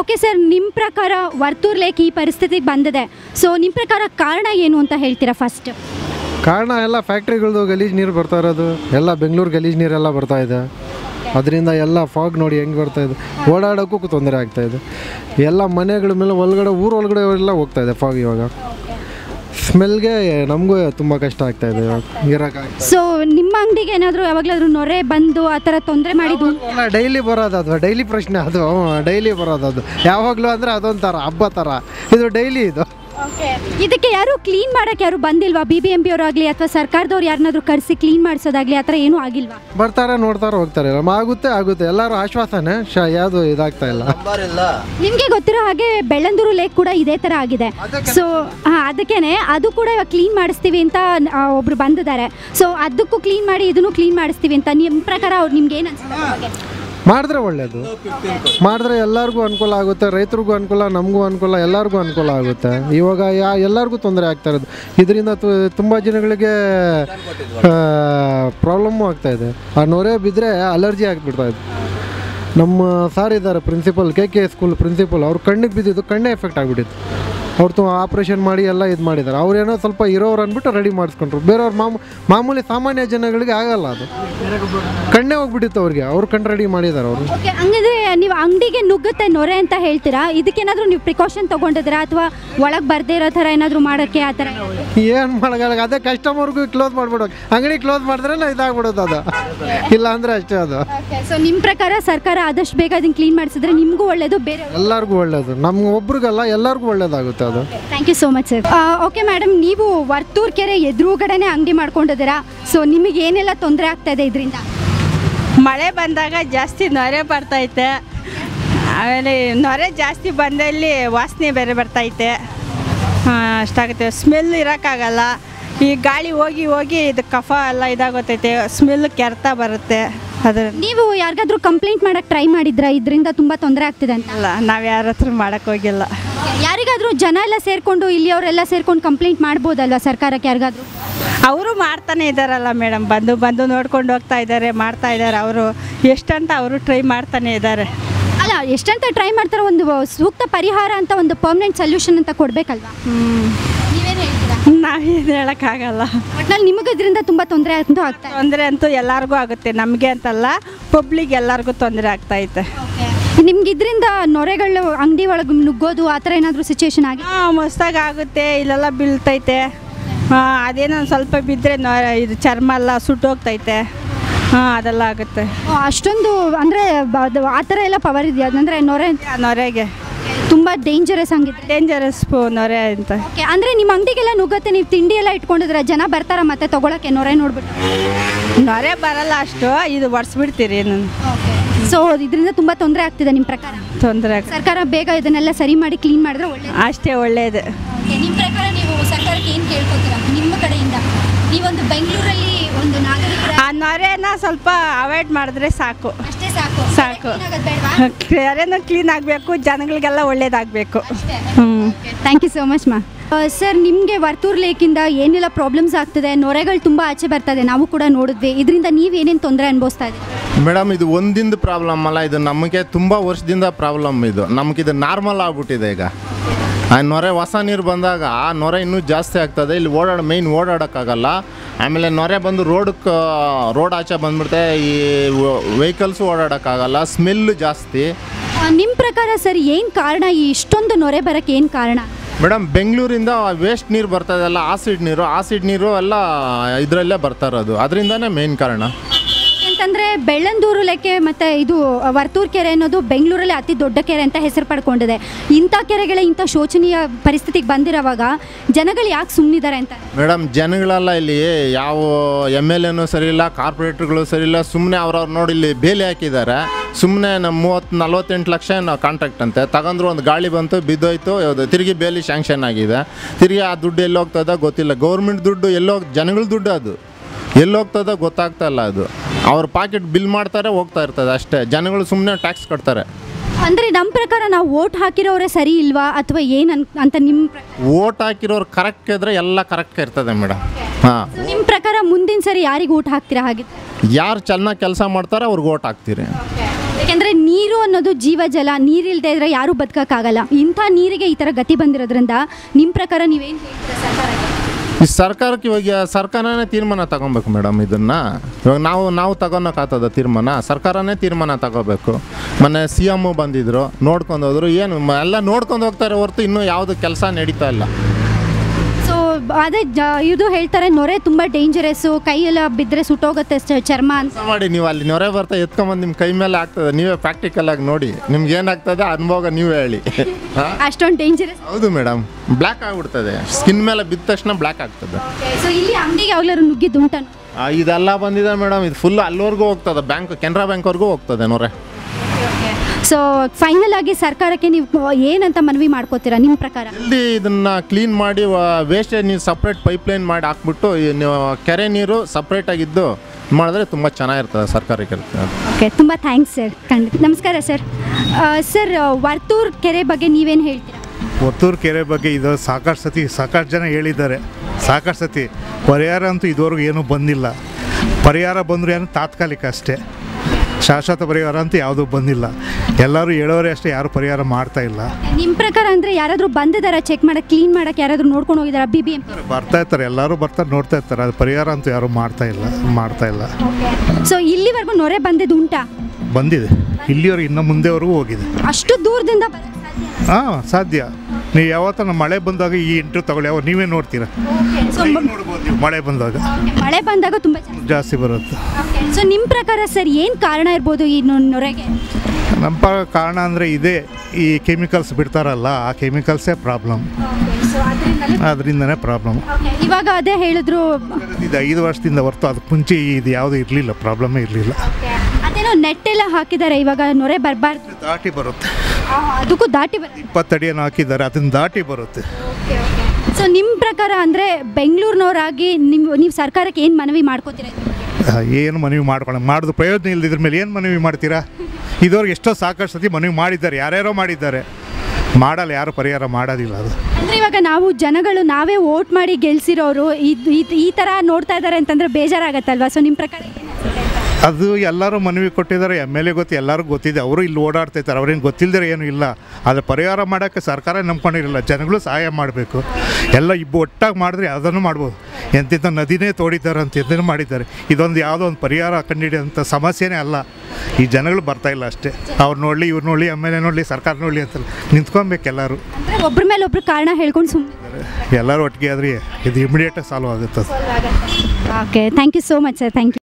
Okay sir ನಿಮ್ಮ ಪ್ರಕಾರ Varthur lake ಈ ಪರಿಸ್ಥಿತಿಗೆ ಬಂದಿದೆ. ಸೊ ನಿಮ್ಮ ಪ್ರಕಾರ ಕಾರಣ ಏನು ಅಂತ ಹೇಳ್ತೀರಾ ಫಸ್ಟ್ ಕಾರಣ ಎಲ್ಲ ಫ್ಯಾಕ್ಟ್ರಿಗಳದ್ದು ಗಲೀಜು ನೀರು ಬರ್ತಾ ಇರೋದು, ಎಲ್ಲ ಬೆಂಗಳೂರು ಗಲೀಜು ನೀರೆಲ್ಲ ಬರ್ತಾ ಇದೆ. ಅದರಿಂದ ಎಲ್ಲ ಫಾಗ್ ನೋಡಿ ಹೆಂಗೆ ಬರ್ತಾ ಇದೆ. ಓಡಾಡೋಕ್ಕೂ ತೊಂದರೆ ಆಗ್ತಾ ಇದೆ. ಎಲ್ಲ ಮನೆಗಳ ಮೇಲೆ ಒಳಗಡೆ, ಊರೊಳಗಡೆ ಎಲ್ಲ ಹೋಗ್ತಾ ಇದೆ ಫಾಗ್ ಇವಾಗ. ಸ್ಮೆಲ್ಗೆ ನಮಗೂ ತುಂಬ ಕಷ್ಟ ಆಗ್ತಾ ಇದೆ. ಇರೋಕ್ಕಾಗ ಸೊ ನಿಮ್ಮ ಅಂಗಡಿಗೆ ಏನಾದರೂ ಯಾವಾಗಲಾದ್ರೂ ನೊರೆ ಬಂದು ಆ ಥರ ತೊಂದರೆ ಮಾಡಿದ್ದು ಡೈಲಿ ಬರೋದು ಅದು ಡೈಲಿ ಪ್ರಶ್ನೆ ಅದು ಡೈಲಿ ಬರೋದು ಅದು. ಯಾವಾಗಲೂ ಅಂದರೆ ಅದೊಂಥರ ಹಬ್ಬ ಥರ. ಇದು ಡೈಲಿ ಇದು. ಇದಕ್ಕೆ ಯಾರು ಕ್ಲೀನ್ ಮಾಡಕ್ಕೆ ಯಾರು ಬಂದಿಲ್ವಾ? ಬಿ ಬಿ ಎಂ ಪಿ ಅವರಾಗಲಿ ಅಥವಾ ಸರ್ಕಾರದವ್ರು ಯಾರನ್ನಾದ್ರೂ ಕರೆಸಿ ಕ್ಲೀನ್ ಮಾಡಿಸೋದಾಗ್ಲಿ ಆ ಥರ ಏನೂ ಆಗಿಲ್ವಾ? ಬರ್ತಾರೆ ನೋಡ್ತಾರೆ ಹೋಗ್ತಾರೆ ಆಗುತ್ತೆ ಆಗುತ್ತೆ. ಎಲ್ಲರೂ ಆಶ್ವಾಸನೆ. ಶ ಯಾವುದು ಇದಾಗ್ತಾ ಇಲ್ಲ. ನಿಮಗೆ ಗೊತ್ತಿರೋ ಹಾಗೆ ಬೆಳ್ಳಂದೂರು ಲೇಕ್ ಕೂಡ ಇದೇ ಥರ ಆಗಿದೆ. ಸೊ ಹಾಂ ಅದಕ್ಕೇನೆ ಅದು ಕೂಡ ಇವಾಗ ಕ್ಲೀನ್ ಮಾಡಿಸ್ತೀವಿ ಅಂತ ಆ, ಒಬ್ರು ಬಂದಿದ್ದಾರೆ. ಸೊ ಅದಕ್ಕೂ ಕ್ಲೀನ್ ಮಾಡಿ ಇದನ್ನು ಕ್ಲೀನ್ ಮಾಡಿಸ್ತೀವಿ ಅಂತ ನಿಮ್ಮ ಪ್ರಕಾರ ಅವ್ರು ನಿಮ್ಗೆ ಏನು ಅನ್ಸುತ್ತೆ ಅದ್ರ ಬಗ್ಗೆ? ಮಾಡಿದ್ರೆ ಒಳ್ಳೇದು. ಮಾಡಿದ್ರೆ ಎಲ್ಲರಿಗೂ ಅನುಕೂಲ ಆಗುತ್ತೆ, ರೈತರಿಗೂ ಅನುಕೂಲ, ನಮಗೂ ಅನುಕೂಲ, ಎಲ್ಲರಿಗೂ ಅನುಕೂಲ ಆಗುತ್ತೆ. ಇವಾಗ ಯಾ, ಎಲ್ಲರಿಗೂ ತೊಂದರೆ ಆಗ್ತಾ ಇರೋದು. ಇದರಿಂದ ತುಂಬ ಜನಗಳಿಗೆ ಪ್ರಾಬ್ಲಮ್ಮು ಆಗ್ತಾ ಇದೆ. ಆ ನೊರೆ ಬಿದ್ದರೆ ಅಲರ್ಜಿ ಆಗಿಬಿಡ್ತಾ ಇದೆ. ನಮ್ಮ ಸಾರ್ ಇದ್ದಾರೆ principal K K school principal ಅವ್ರ ಕಣ್ಣಿಗೆ ಬಿದ್ದಿದ್ದು ಕಣ್ಣೇ ಎಫೆಕ್ಟ್ ಆಗಿಬಿಟ್ಟಿತ್ತು. ಅವ್ರು ತುಂಬ ಆಪ್ರೇಷನ್ ಮಾಡಿ ಎಲ್ಲ ಇದು ಮಾಡಿದ್ದಾರೆ ಅವ್ರೇನೋ ಸ್ವಲ್ಪ ಇರೋರು ಅಂದ್ಬಿಟ್ಟು ರೆಡಿ ಮಾಡಿಸ್ಕೊಂಡ್ರು. ಬೇರೆಯವ್ರ ಮಾಮೂ ಮಾಮೂಲಿ ಸಾಮಾನ್ಯ ಜನಗಳಿಗೆ ಆಗಲ್ಲ ಅದು. ಕಣ್ಣೇ ಹೋಗ್ಬಿಟ್ಟಿತ್ತು ಅವ್ರಿಗೆ. ಅವ್ರು ಕಣ್ಣು ರೆಡಿ ಮಾಡಿದ್ದಾರೆ ಅವರು. ಓಕೆ ಹಂಗಿದ್ರೆ ನೀವು ಅಂಗಡಿಗೆ ನುಗ್ಗುತ್ತೆ ನೊರೆ ಅಂತ ಹೇಳ್ತೀರಾ? ಇದಕ್ಕೇನಾದರೂ ನೀವು ಪ್ರಿಕಾಷನ್ ತೊಗೊಂಡಿದ್ದೀರಾ? ಅಥವಾ ಒಳಗೆ ಬರ್ದೇ ಇರೋ ಥರ ಏನಾದರೂ ಮಾಡೋಕ್ಕೆ ಆ ಥರ? ಏನು ಮಾಡೋಕ್ಕಾಗಲ್ಲ. ಅದೇ ಕಸ್ಟಮರ್ಗೂ ಕ್ಲೋಸ್ ಮಾಡ್ಬಿಡೋಕೆ. ಅಂಗಡಿ ಕ್ಲೋಸ್ ಮಾಡಿದ್ರೆ ಇದಾಗ್ಬಿಡೋದು ಅದು. ಇಲ್ಲ ಅಂದರೆ ಅಷ್ಟೇ ಅದು. ಸೊ ನಿಮ್ಮ ಪ್ರಕಾರ ಸರ್ಕಾರ ಆದಷ್ಟು ಬೇಗ ಅದನ್ನು ಕ್ಲೀನ್ ಮಾಡಿಸಿದ್ರೆ ನಿಮಗೂ ಒಳ್ಳೇದು ಬೇರೆ ಎಲ್ಲರಿಗೂ ಒಳ್ಳೇದು. ನಮ್ಗೆ ಒಬ್ರಿಗಲ್ಲ ಎಲ್ಲರಿಗೂ ಒಳ್ಳೇದಾಗುತ್ತೆ. ಅದು thank you so much sir okay madam ನೀವು ವರ್ತೂರ್ ಕೆರೆ ಎದುರುಗಡೆನೆ ಅಂಗಡಿ ಮಾಡ್ಕೊಂಡಿದ್ದೀರಾ? ಸೊ ನಿಮಗೆ ಏನೆಲ್ಲ ತೊಂದರೆ ಆಗ್ತಾ ಇದೆ ಇದರಿಂದ? ಮಳೆ ಬಂದಾಗ ಜಾಸ್ತಿ ನೊರೆ ಬರ್ತೈತೆ ಆಮೇಲೆ ನೊರೆ ಜಾಸ್ತಿ ಬಂದಲ್ಲಿ ವಾಸನೆ ಬೇರೆ ಬರ್ತೈತೆ ಅಷ್ಟಾಗುತ್ತೆ. ಸ್ಮೆಲ್ ಇರೋಕ್ಕಾಗಲ್ಲ. ಈ ಗಾಳಿ ಹೋಗಿ ಹೋಗಿ ಇದು ಕಫ ಎಲ್ಲ ಇದಾಗುತ್ತೈತೆ ಸ್ಮೆಲ್ ಕೆರೆತ ಬರುತ್ತೆ. ಅದ್ರ ನೀವು ಯಾರಿಗಾದ್ರೂ ಕಂಪ್ಲೇಂಟ್ ಮಾಡಕ್ಕೆ ಟ್ರೈ ಮಾಡಿದ್ರಾ? ಇದರಿಂದ ತುಂಬ ತೊಂದರೆ ಆಗ್ತಿದೆ ಅಂತ. ಅಲ್ಲ ನಾವು ಯಾರ ಹತ್ರ ಮಾಡೋಕ್ಕೆ ಹೋಗಿಲ್ಲ. ಯಾರಿಗಾದ್ರೂ ಜನ ಎಲ್ಲ ಸೇರಿಕೊಂಡು ಇಲ್ಲಿಯವರೆಲ್ಲ ಸೇರ್ಕೊಂಡು ಕಂಪ್ಲೇಂಟ್ ಮಾಡ್ಬೋದಲ್ವಾ ಸರ್ಕಾರಕ್ಕೆ ಯಾರಿಗಾದರೂ? ಅವರು ಮಾಡ್ತಾನೆ ಇದ್ದಾರಲ್ಲ ಮೇಡಮ್ ಬಂದು ಬಂದು ನೋಡ್ಕೊಂಡು ಹೋಗ್ತಾ ಇದ್ದಾರೆ ಮಾಡ್ತಾ ಇದ್ದಾರೆ ಅವರು. ಎಷ್ಟಂತ ಅವರು ಟ್ರೈ ಮಾಡ್ತಾನೆ ಇದ್ದಾರೆ ಅಲ್ಲ ಎಷ್ಟಂತ ಟ್ರೈ ಮಾಡ್ತಾರೆ ಒಂದು ಸೂಕ್ತ ಪರಿಹಾರ ಅಂತ ಒಂದು ಪರ್ಮನೆಂಟ್ ಸೊಲ್ಯೂಷನ್ ಅಂತ ಕೊಡಬೇಕಲ್ವಾ? ನೀವೇನು ಹೇಳ್ತೀರಾ? ನಾವೇನು ಹೇಳೋಕ್ಕಾಗಲ್ಲ. ಒಟ್ನಲ್ಲಿ ನಿಮಗೆ ಇದರಿಂದ ತುಂಬ ತೊಂದರೆ ಅಂತೂ ಆಗ್ತಾ ತೊಂದರೆ ಅಂತೂ ಎಲ್ಲರಿಗೂ ಆಗುತ್ತೆ. ನಮಗೆ ಅಂತಲ್ಲ ಪಬ್ಲಿಕ್ ಎಲ್ಲರಿಗೂ ತೊಂದರೆ ಆಗ್ತೈತೆ ನಿಮ್ಗೆ ಇದರಿಂದ ನೊರೆಗಳು ಅಂಗಡಿ ಒಳಗೆ ನುಗ್ಗೋದು ಆ ಥರ ಏನಾದರೂ ಸಿಚುವೇಶನ್ ಆಗಿ? ಹಾಂ ಮಸ್ತಾಗಿ ಆಗುತ್ತೆ. ಇಲ್ಲೆಲ್ಲ ಬೀಳ್ತೈತೆ. ಅದೇನೋ ಸ್ವಲ್ಪ ಬಿದ್ದರೆ ಇದು ಚರ್ಮ ಎಲ್ಲ ಸುಟ್ಟೋಗ್ತೈತೆ. ಹಾಂ ಅದೆಲ್ಲ ಆಗುತ್ತೆ. ಅಷ್ಟೊಂದು ಅಂದರೆ ಆ ಥರ ಎಲ್ಲ ಪವರ್ ಇದೆಯಾ? ಅದಂದರೆ ನೊರೆ ನೊರೆಗೆ. ತುಂಬ ಡೇಂಜರಸ್ ಹಂಗಿದೆ ಡೇಂಜರಸ್ ನೊರೆ ಅಂತ. ಓಕೆ ಅಂದರೆ ನಿಮ್ಮ ಅಂಗಡಿಗೆಲ್ಲ ನುಗ್ಗತ್ತೆ ನೀವು ತಿಂಡಿ ಎಲ್ಲ ಇಟ್ಕೊಂಡಿದ್ರೆ ಜನ ಬರ್ತಾರ ಮತ್ತೆ ತಗೊಳಕ್ಕೆ ನೊರೆ ನೋಡ್ಬಿಟ್ಟು? ನೊರೆ ಬರಲ್ಲ ಅಷ್ಟು. ಇದು ಒಡ್ಸ್ಬಿಡ್ತೀರಿ ನಾನು ಸೊ ಇದರಿಂದ ತುಂಬ ತೊಂದರೆ ಆಗ್ತಿದೆ ನಿಮ್ಮ ಪ್ರಕಾರ? ತೊಂದರೆ ಸರ್ಕಾರ ಬೇಗ ಇದನ್ನೆಲ್ಲ ಸರಿ ಮಾಡಿ ಕ್ಲೀನ್ ಮಾಡಿದ್ರೆ ಒಳ್ಳೆ ಅಷ್ಟೇ ಒಳ್ಳೆಯದು ನಿಮ್ಮ ಪ್ರಕಾರ ನೀವು ಸರ್ಕಾರಕ್ಕೆ ಏನು ಕೇಳ್ಕೊತೀರಾ? ನಿಮ್ಮ ಕಡೆಯಿಂದ. ನೀವೊಂದು ಬೆಂಗಳೂರಲ್ಲಿ ಒಂದು ನಾಗರಿಕರ ಆ ನೊರೆನ ಸ್ವಲ್ಪ ಅವಾಯ್ಡ್ ಮಾಡಿದ್ರೆ ಸಾಕು. ಅಷ್ಟೇ ಸಾಕು. ಸಾಕು. ನೊರೆನೂ ಕ್ಲೀನ್ ಆಗಬೇಕು ಜನಗಳಿಗೆಲ್ಲ ಒಳ್ಳೇದಾಗಬೇಕು. ಹ್ಞೂ ಥ್ಯಾಂಕ್ ಯು ಸೋ ಮಚ್ ಮಾ ಸರ್ ನಿಮಗೆ ವರ್ತೂರ್ ಲೇಕಿಂದ ಏನೆಲ್ಲ ಪ್ರಾಬ್ಲಮ್ಸ್ ಆಗ್ತಿದೆ? ನೊರೆಗಳು ತುಂಬ ಆಚೆ ಬರ್ತದೆ ನಾವು ಕೂಡ ನೋಡಿದ್ವಿ. ಇದರಿಂದ ನೀವು ಏನೇನು ತೊಂದರೆ ಅನುಭವಿಸ್ತಾ ಇದ್ದೀರಿ? ಮೇಡಮ್ ಇದು ಒಂದಿಂದ ಪ್ರಾಬ್ಲಮ್ ಅಲ್ಲ ಇದು ನಮಗೆ ತುಂಬ ವರ್ಷದಿಂದ ಪ್ರಾಬ್ಲಮ್ ಇದು. ನಮಗೆ ಇದು ನಾರ್ಮಲ್ ಆಗ್ಬಿಟ್ಟಿದೆ ಈಗ. ಆ ನೊರೆ ಹೊಸ ನೀರು ಬಂದಾಗ ಆ ನೊರೆ ಇನ್ನೂ ಜಾಸ್ತಿ ಆಗ್ತದೆ. ಇಲ್ಲಿ ಓಡಾಡ ಮೇಯ್ನ್ ಓಡಾಡೋಕ್ಕಾಗಲ್ಲ. ಆಮೇಲೆ ನೊರೆ ಬಂದು ರೋಡಕ್ಕೆ ರೋಡ್ ಆಚೆ ಬಂದ್ಬಿಡುತ್ತೆ ಈ ವೆಹಿಕಲ್ಸು ಓಡಾಡೋಕ್ಕಾಗಲ್ಲ ಸ್ಮೆಲ್ಲು ಜಾಸ್ತಿ. ನಿಮ್ಮ ಪ್ರಕಾರ ಸರ್ ಏನು ಕಾರಣ? ಈ ಇಷ್ಟೊಂದು ನೊರೆ ಬರೋಕ್ಕೆ ಏನು ಕಾರಣ? ಮೇಡಮ್ ಬೆಂಗಳೂರಿಂದ ವೇಸ್ಟ್ ನೀರು ಬರ್ತದಲ್ಲ ಆಸಿಡ್ ನೀರು. ಆಸಿಡ್ ನೀರು ಎಲ್ಲ ಇದರಲ್ಲೇ ಬರ್ತಾ ಇರೋದು. ಅದರಿಂದನೇ ಮೇಯ್ನ್ ಕಾರಣ. ಅಂತಂದರೆ ಬೆಳ್ಳಂದೂರು ಲೆಕ್ಕೆ ಮತ್ತು ಇದು ವರ್ತೂರು ಕೆರೆ ಅನ್ನೋದು ಬೆಂಗಳೂರಲ್ಲಿ ಅತಿ ದೊಡ್ಡ ಕೆರೆ ಅಂತ ಹೆಸರು ಪಡ್ಕೊಂಡಿದೆ. ಇಂಥ ಕೆರೆಗಳ ಇಂಥ ಶೋಚನೀಯ ಪರಿಸ್ಥಿತಿಗೆ ಬಂದಿರೋವಾಗ ಜನಗಳು ಯಾಕೆ ಸುಮ್ಮನಿದ್ದಾರೆ ಅಂತ? ಮೇಡಮ್, ಜನಗಳೆಲ್ಲ ಇಲ್ಲಿ ಯಾವ ಎಂ ಎಲ್ ಎನೂ ಸರಿ ಇಲ್ಲ ಕಾರ್ಪೊರೇಟ್ರುಗಳು ಸರಿ ಇಲ್ಲ ಸುಮ್ಮನೆ ಅವ್ರವ್ರು ನೋಡಿ ಇಲ್ಲಿ ಬೇಲಿ ಹಾಕಿದ್ದಾರೆ. ಸುಮ್ಮನೆ ನಮ್ಮ ಮೂವತ್ತು, ನಲ್ವತ್ತೆಂಟು ಲಕ್ಷ ಕಾಂಟ್ರಾಕ್ಟ್ ಅಂತೆ. ತಗೊಂಡ್ರು ಒಂದು ಗಾಳಿ ಬಂತು, ಬಿದ್ದೋಯ್ತು, ಯಾವುದು ತಿರುಗಿ ಬೇಲಿ ಶಾಂಕ್ಷನ್ ಆಗಿದೆ. ತಿರುಗಿ ಆ ದುಡ್ಡು ಎಲ್ಲಿ ಗೊತ್ತಿಲ್ಲ. ಗೌರ್ಮೆಂಟ್ ದುಡ್ಡು ಎಲ್ಲೋ ಜನಗಳ ದುಡ್ಡು ಅದು. ಎಲ್ಲಿ ಹೋಗ್ತದ ಗೊತ್ತಾಗ್ತಾ ಇಲ್ಲ ಅದು. ಅವ್ರ ಪಾಕೆಟ್ ಬಿಲ್ ಮಾಡ್ತಾರೆ ಹೋಗ್ತಾ ಇರ್ತದೆ ಅಷ್ಟೇ. ಜನಗಳು ಸುಮ್ಮನೆ ಟ್ಯಾಕ್ಸ್ ಕಟ್ತಾರೆ. ಅಂದರೆ ನಮ್ಮ ಪ್ರಕಾರ ನಾವು ವೋಟ್ ಹಾಕಿರೋರೇ ಸರಿ ಇಲ್ವಾ ಅಥವಾ ಏನು ಅಂತ ನಿಮ್ಮ ಓಟ್ ಹಾಕಿರೋರು ಕರೆಕ್ಟ್ ಇದ್ರೆ ಎಲ್ಲ ಕರೆಕ್ಟ್ ಇರ್ತದೆ ಮೇಡಮ್ ಹಾಂ. ನಿಮ್ಮ ಪ್ರಕಾರ ಮುಂದಿನ ಸರಿ ಯಾರಿಗೆ ಓಟ್ ಹಾಕ್ತೀರಾ ಹಾಗೆ? ಯಾರು ಚೆನ್ನಾಗಿ ಕೆಲಸ ಮಾಡ್ತಾರೆ ಅವ್ರಿಗೆ ಓಟ್ ಹಾಕ್ತೀರಿ. ಯಾಕೆಂದರೆ ನೀರು ಅನ್ನೋದು ಜೀವಜಲ ನೀರಿಲ್ಲದೆ ಇದ್ರೆ ಯಾರೂ ಬದುಕೋಕ್ಕಾಗಲ್ಲ. ಇಂಥ ನೀರಿಗೆ ಈ ಥರ ಗತಿ ಬಂದಿರೋದ್ರಿಂದ ನಿಮ್ಮ ಪ್ರಕಾರ ನೀವೇನು ಹೇಳ್ತೀರಾ ಸರ್ಕಾರಕ್ಕೆ? ಈ ಸರ್ಕಾರಕ್ಕೆ ಇವಾಗ ಸರ್ಕಾರನೇ ತೀರ್ಮಾನ ತಗೊಬೇಕು ಮೇಡಮ್ ಇದನ್ನ. ಇವಾಗ ನಾವು ನಾವು ತಗೊಳಕ್ಕಾಗ್ತದ ತೀರ್ಮಾನ? ಸರ್ಕಾರನೇ ತೀರ್ಮಾನ ತಗೋಬೇಕು. ಮೊನ್ನೆ ಸಿ ಎಮ್ಮು ಬಂದಿದ್ರು, ನೋಡ್ಕೊಂಡು ಹೋದ್ರು, ಏನು ಎಲ್ಲ ನೋಡ್ಕೊಂಡು ಹೋಗ್ತಾರೆ ಹೊರತು ಇನ್ನೂ ಯಾವುದು ಕೆಲಸ ನಡೀತಾ ಇಲ್ಲ. ಅದೇ ಇದು ಹೇಳ್ತಾರೆ ನೊರೆ ತುಂಬ ಡೇಂಜರಸ್ಸು ಕೈಯೆಲ್ಲ ಬಿದ್ದರೆ ಸುಟ್ಟೋಗುತ್ತೆ ಚರ್ಮ ಅಂತ ಮಾಡಿ ನೀವು ಅಲ್ಲಿ ನೊರೆ ಬರ್ತಾ ಎತ್ಕೊಂಬಂದು ನಿಮ್ಮ ಕೈ ಮೇಲೆ ಆಗ್ತದೆ ನೀವೇ ಪ್ರಾಕ್ಟಿಕಲ್ ಆಗಿ ನೋಡಿ. ನಿಮ್ಗೆ ಏನಾಗ್ತದೆ ಅನುಭವ ನೀವೇ ಹೇಳಿ. ಅಷ್ಟೊಂದು ಡೇಂಜರಸ್ ಹೌದು ಮೇಡಮ್ ಬ್ಲ್ಯಾಕ್ ಆಗ್ಬಿಡ್ತದೆ. ಸ್ಕಿನ್ ಮೇಲೆ ಬಿದ್ದ ತಕ್ಷಣ ಬ್ಲ್ಯಾಕ್ ಆಗ್ತದೆ. ಸೊ ಇಲ್ಲಿ ಅಂಗಡಿಗೆ ಯಾವಾಗಲಾರು ನುಗ್ಗಿದ್ದು ಉಂಟು ಇದೆಲ್ಲ ಬಂದಿದೆ ಮೇಡಮ್ ಇದು ಫುಲ್ ಅಲ್ಲಿವರೆಗೂ ಹೋಗ್ತದೆ. ಬ್ಯಾಂಕ್ ಕೆನರಾ ಬ್ಯಾಂಕ್ವರೆಗೂ ಹೋಗ್ತದೆ ನೊರೆ. ಸೊ ಫೈನಲ್ ಆಗಿ ಸರ್ಕಾರಕ್ಕೆ ನೀವು ಏನಂತ ಮನವಿ ಮಾಡ್ಕೋತೀರಾ ನಿಮ್ಮ ಪ್ರಕಾರ? ಇಲ್ಲಿ ಇದನ್ನ ಕ್ಲೀನ್ ಮಾಡಿ ವೇಸ್ಟೇಜ್ ನೀರು ಸಪ್ರೇಟ್ ಪೈಪ್ಲೈನ್ ಮಾಡಿ ಹಾಕ್ಬಿಟ್ಟು ಕೆರೆ ನೀರು ಸಪ್ರೇಟ್ ಆಗಿದ್ದು ಮಾಡಿದ್ರೆ ತುಂಬ ಚೆನ್ನಾಗಿರ್ತದೆ ಸರ್ಕಾರಕ್ಕೆ ಓಕೆ ತುಂಬ ಥ್ಯಾಂಕ್ಸ್ ಸರ್ ಖಂಡಿತ ನಮಸ್ಕಾರ ಸರ್ ಸರ್ ವರ್ತೂರ್ ಕೆರೆ ಬಗ್ಗೆ ನೀವೇನು ಹೇಳ್ತೀರಾ? ಒತ್ತೂರು ಕೆರೆ ಬಗ್ಗೆ ಇದು ಸಾಕಷ್ಟು ಸತಿ ಸಾಕಷ್ಟು ಜನ ಹೇಳಿದ್ದಾರೆ. ಸಾಕಷ್ಟು ಸತಿ. ಪರಿಹಾರ ಅಂತೂ ಇದುವರೆಗೂ ಏನೂ ಬಂದಿಲ್ಲ. ಪರಿಹಾರ ಬಂದರೂ ಏನು ತಾತ್ಕಾಲಿಕ ಅಷ್ಟೇ. ಶಾಶ್ವತ ಪರಿಹಾರ ಅಂತ ಯಾವುದೂ ಬಂದಿಲ್ಲ. ಎಲ್ಲರೂ ಹೇಳೋರೆ ಅಷ್ಟೇ ಯಾರು ಪರಿಹಾರ ಮಾಡ್ತಾ ಇಲ್ಲ. ನಿಮ್ಮ ಪ್ರಕಾರ ಅಂದರೆ ಯಾರಾದರೂ ಬಂದಿದ್ದಾರಾ ಚೆಕ್ ಮಾಡಕ್ಕೆ ಕ್ಲೀನ್ ಮಾಡಕ್ಕೆ ಯಾರಾದರೂ ನೋಡ್ಕೊಂಡು ಹೋಗಿದ್ದಾರಾ ಬಿ ಬಿ ಎಂ ಬರ್ತಾ ಇರ್ತಾರೆ ಎಲ್ಲರೂ ಬರ್ತಾರೆ ನೋಡ್ತಾ ಇರ್ತಾರೆ ಅದು ಪರಿಹಾರ ಅಂತೂ ಯಾರು ಮಾಡ್ತಾ ಇಲ್ಲ ಮಾಡ್ತಾ ಇಲ್ಲ. ಸೊ ಇಲ್ಲಿವರೆಗೂ ನೊರೆ ಬಂದಿದ್ದು ಉಂಟಾ? ಬಂದಿದೆ. ಇಲ್ಲಿವರೆಗೆ ಇನ್ನು ಮುಂದೆವರೆಗೂ ಹೋಗಿದೆ. ಅಷ್ಟು ದೂರದಿಂದ ಹಾಂ ಸಾಧ್ಯ. ನೀವು ಯಾವತ್ತ ಮಳೆ ಬಂದಾಗ ಈ ಇಂಟ್ರ್ಯೂ ತಗೊಳ್ಳಿ. ಯಾವಾಗ ನೀವೇ ನೋಡ್ತೀರಾ? ಮಳೆ ಬಂದಾಗ. ಮಳೆ ಬಂದಾಗ ತುಂಬ ಜಾಸ್ತಿ ಬರುತ್ತೆ. ಸೊ ನಿಮ್ಮ ಪ್ರಕಾರ ಸರ್ ಏನು ಕಾರಣ ಇರ್ಬೋದು ಈ ನೊರೆಗೆ? ನಮ್ಮ ಕಾರಣ ಅಂದರೆ ಇದೇ ಈ ಕೆಮಿಕಲ್ಸ್ ಬಿಡ್ತಾರಲ್ಲ ಆ ಕೆಮಿಕಲ್ಸೇ ಪ್ರಾಬ್ಲಮ್ ಅದರಿಂದನೇ ಪ್ರಾಬ್ಲಮ್ ಇವಾಗ ಅದೇ ಹೇಳಿದ್ರು ಇದು ಐದು ವರ್ಷದಿಂದ ಹೊರತು ಅದಕ್ಕೆ ಮುಂಚೆ ಇದು ಯಾವುದೂ ಇರಲಿಲ್ಲ ಪ್ರಾಬ್ಲಮೇ ಇರಲಿಲ್ಲ. ಅದೇನೋ ನೆಟ್ಟೆಲ್ಲ ಎಲ್ಲ ಹಾಕಿದ್ದಾರೆ ಇವಾಗ ನೊರೆ ಬರಬಾರ್ದು. ದಾಟಿ ಬರುತ್ತೆ. ಅದಕ್ಕೂ ದಾಟಿ ಬರುತ್ತೆ ಇಪ್ಪತ್ತಡಿಯನ್ನು ಹಾಕಿದ್ದಾರೆ ಅದನ್ನು ದಾಟಿ ಬರುತ್ತೆ. ಸೊ ನಿಮ್ಮ ಪ್ರಕಾರ ಅಂದರೆ ಬೆಂಗಳೂರಿನವರಾಗಿ ನಿಮ್ಮ ನೀವು ಸರ್ಕಾರಕ್ಕೆ ಏನು ಮನವಿ ಮಾಡ್ಕೋತೀರಾ ಏನು ಮನವಿ ಮಾಡ್ಕೊಳ್ಳೋ ಮಾಡೋದು ಪ್ರಯೋಜನ ಇಲ್ಲದಿದ್ರ ಮೇಲೆ ಏನು ಮನವಿ ಮಾಡ್ತೀರಾ? ಇದುವರೆಗೆ ಎಷ್ಟೋ ಸಾಕಷ್ಟು ಸತಿ ಮನವಿ ಮಾಡಿದ್ದಾರೆ ಯಾರ್ಯಾರೋ ಮಾಡಿದ್ದಾರೆ. ಮಾಡಲ್ಲ ಯಾರು ಪರಿಹಾರ ಮಾಡೋದಿಲ್ಲ ಅದು. ಅಂದರೆ ಇವಾಗ ನಾವು ಜನಗಳು ನಾವೇ ವೋಟ್ ಮಾಡಿ ಗೆಲ್ಸಿರೋರು ಈ ಥರ ನೋಡ್ತಾ ಇದ್ದಾರೆ ಅಂತಂದರೆ ಬೇಜಾರಾಗತ್ತಲ್ವಾ? ಸೊ ನಿಮ್ಮ ಪ್ರಕಾರ? ಅದು ಎಲ್ಲರೂ ಮನವಿ ಕೊಟ್ಟಿದ್ದಾರೆ. ಎಂ ಎಲ್ ಎ ಗೊತ್ತು ಎಲ್ಲರಿಗೂ ಗೊತ್ತಿದೆ. ಅವರು ಇಲ್ಲಿ ಓಡಾಡ್ತಿರ್ತಾರೆ. ಅವ್ರೇನು ಗೊತ್ತಿಲ್ಲದೆ ಏನು ಇಲ್ಲ. ಆದರೆ ಪರಿಹಾರ ಮಾಡೋಕ್ಕೆ ಸರ್ಕಾರ ನಂಬ್ಕೊಂಡಿರಲಿಲ್ಲ. ಜನಗಳು ಸಹಾಯ ಮಾಡಬೇಕು. ಎಲ್ಲ ಇಬ್ಬರು ಒಟ್ಟಾಗಿ ಮಾಡಿದ್ರೆ ಅದನ್ನು ಮಾಡ್ಬೋದು. ಎಂತಿಂಥ ನದಿನೇ ತೋಡಿದ್ದಾರೆ ಅಂತ ಎಂತ ಮಾಡಿದ್ದಾರೆ. ಇದೊಂದು ಯಾವುದೋ ಒಂದು ಪರಿಹಾರ ಕಂಡುಹಿಡಿಯೋಂಥ ಸಮಸ್ಯೆನೇ ಅಲ್ಲ. ಈ ಜನಗಳು ಬರ್ತಾ ಇಲ್ಲ ಅಷ್ಟೇ. ಅವ್ರು ನೋಡಲಿ ಇವ್ರು ನೋಡಲಿ ಎಂ ಎಲ್ ಎ ನೋಡಲಿ ಸರ್ಕಾರ ನೋಡಲಿ ಅಂತ ನಿಂತ್ಕೊಬೇಕು ಎಲ್ಲರೂ. ಒಬ್ಬರ ಮೇಲೆ ಒಬ್ರು ಕಾರಣ ಹೇಳ್ಕೊಂಡು ಸುಮ್ಮನೆ ಎಲ್ಲರೂ ಒಟ್ಟಿಗೆ ಆದರೆ ಇದು ಇಮಿಡಿಯೇಟಾಗಿ ಸಾಲ್ವ್ ಆಗುತ್ತೆ okay thank you so much sir thank you